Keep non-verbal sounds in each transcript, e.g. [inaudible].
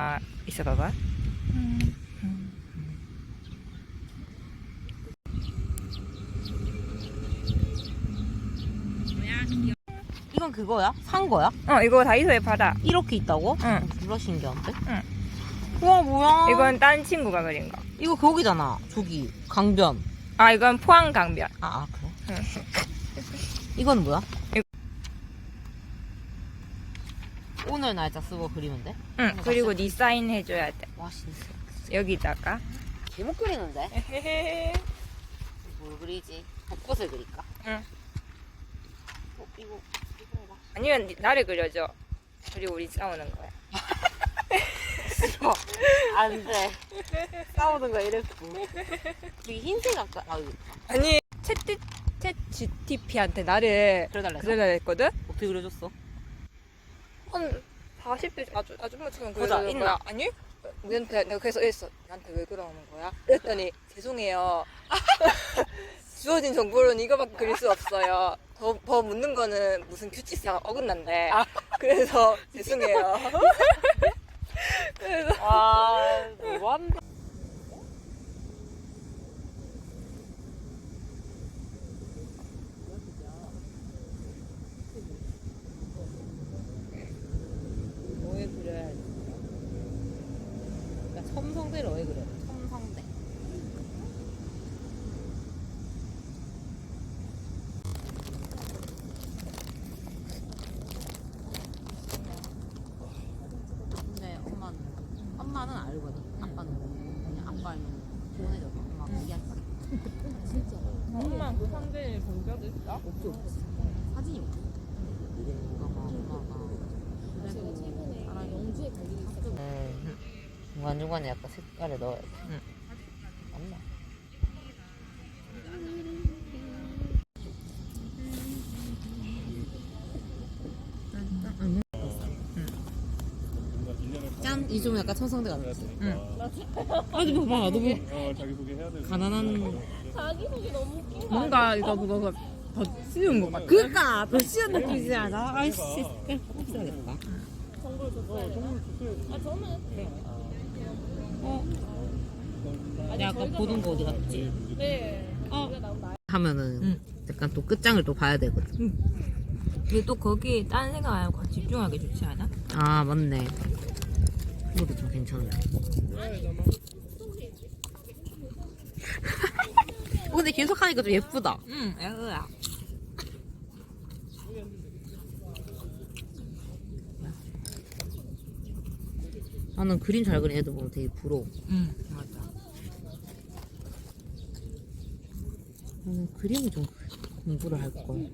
아 있어 봐봐. 이건 그거야? 산 거야? 어 이거 다이소에 받아. 이렇게 있다고? 응. 졸라 신기한데? 응. 우와 뭐야? 이건 딴 친구가 그린 거. 이거 거기잖아. 저기 강변. 아 이건 포항 강변. 아, 아 그래? 응. 이건 뭐야? 이거- 오늘 날짜 쓰고 그리면 돼? 응. 그리고 네 사인 해줘야 돼. 와 진짜 여기다가. 개못 그리는데? [laughs] 뭘 그리지? 벚꽃을 그릴까? 응. 어, 이거 이거 봐. 아니면 네- 나를 그려줘. 그리고 우리 싸우는 거야. 싫어. [laughs] 안 돼. 싸우는 거 이랬고. 여기 흰색 아까 아 여기 아니 채트 채 GTP한테 나를 그려달래. 그려달라 했거든. 어떻게 그려줬어? 한 40대 아주 아줌마처럼 보자, 그려주는 있나? 거야. 아니? 우리한테 내가 그래서 이랬어. 나한테 왜 그러는 거야? 그랬더니 죄송해요. [laughs] 주어진 정보로는 이거밖에 그릴 수 없어요. 더, 더 묻는 거는 무슨 규칙상 어긋난데. 그래서 [laughs] 죄송해요. 그래서 와 너무한다. 뭐에 그려야 돼? 그러니까 첨성대를 왜 그려? 첨성대. 근데 엄마는 엄마는 알거든. 아빠는 그냥 아빠는 보내줘. 엄마 얘기할까? 진짜 엄마 그 상대를 본적 있어? 없지. 사진이 없지. 아마 엄마가 그래도 사람이 영주에 걸리는 중간 중간에 약간 색깔을 넣어야 돼. 응. 이 좀 약간 천성대 같았지? 응. 아니 봐봐 너무 어, 자기소개 해야 돼. 가난한 뭔가 이거 그거 더 쉬운 것 같아. 그니까 더 쉬운 느낌이지 않아? 아이씨 없어야겠다 어? 내가 아까 보던 거 어디 갔지? 네 어. 하면은 응. 약간 또 끝장을 또 봐야 되거든 근데 또 거기 딴 생각 안 하고 집중하기 좋지 않아? 아 맞네 이것도 좀 괜찮네 어, [laughs] 근데 계속 하니까 좀 예쁘다 응, 애야. 나는 그림 잘 그리는 애들 보면 되게 부러워 응, 맞아. 나는 그림을 좀 공부를 할걸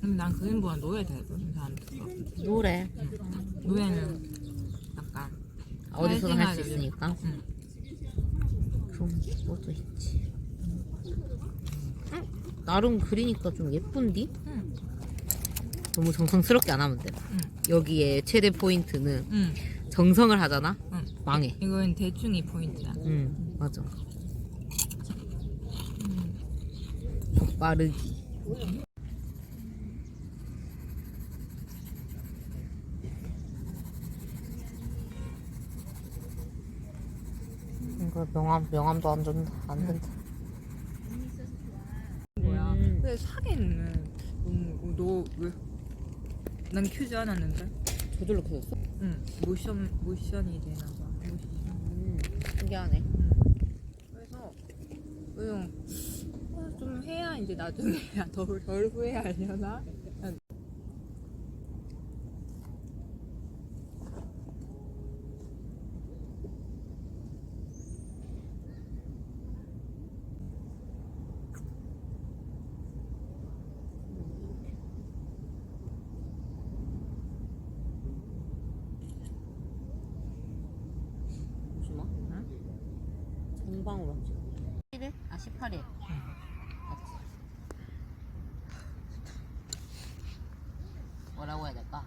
근데 난 그림보다 노래 되거든, 사람들. 노래 노래는 약간 어디서든 할 수 있으니까 응. 그럼 그것도 있지 응? 나름 그리니까 좀 예쁜디? 응. 너무 정성스럽게 안 하면 돼 응. 여기에 최대 포인트는 응. 정성을 하잖아? 응. 망해 이건 대충이 포인트야. 응 맞아 빠르기 이거 명함 명함도 안 준다 안 된다 뭐야. 음. 근데 사기는 너무, 너 왜? 난 큐지 않았는데? 저절로 켜졌어? 응. 모션, 모션이 되나 봐. 모션. 음, 신기하네 그래서 그냥 어, 좀 해야 이제 나중에 [laughs] 덜, 덜 후회하려나? 무슨 말? 전방으로 찍어 1일? 아 18일 맞지? 뭐라고 해야 될까?